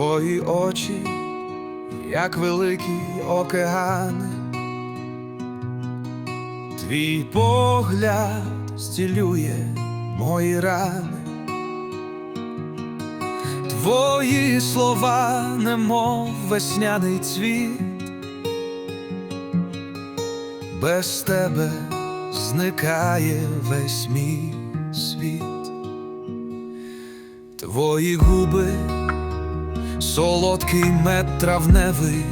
Твої очі, як великі океани, твій погляд зцілює мої рани, твої слова, немов весняний цвіт, без тебе зникає весь мій світ. Твої губи, солодкий мед травневий,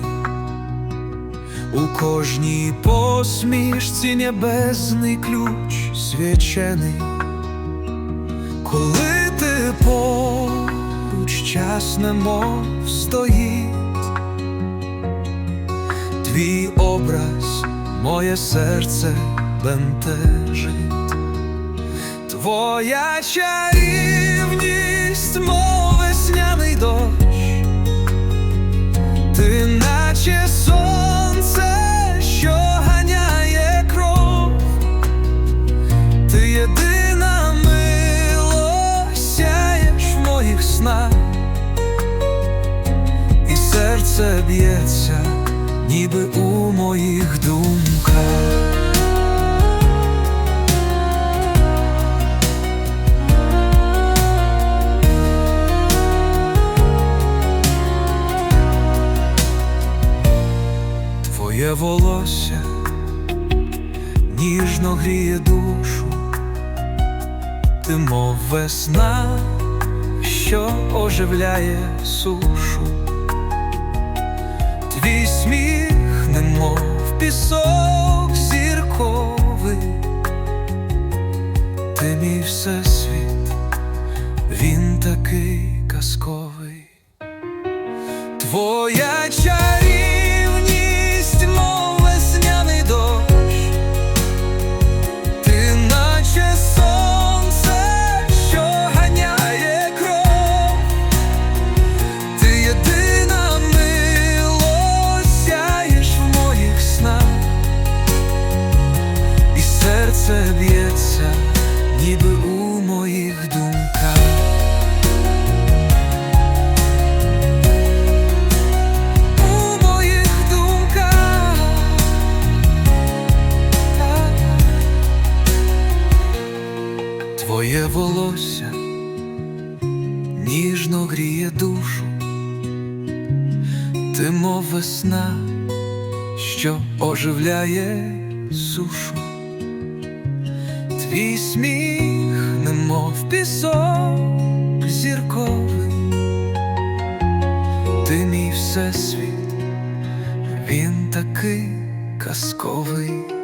у кожній посмішці небесний ключ свячений, коли ти поруч час немов стоїть, твій образ моє серце бентежить. Твоя чарівність, ніби у моїх думках. Твоє волосся ніжно гріє душу, ти мов весна, що оживляє сушу, казковий. Твоя Твоє волосся ніжно гріє душу, ти мов весна, що оживляє сушу, твій сміх, немов пісок зірковий. Ти мій всесвіт, він такий казковий.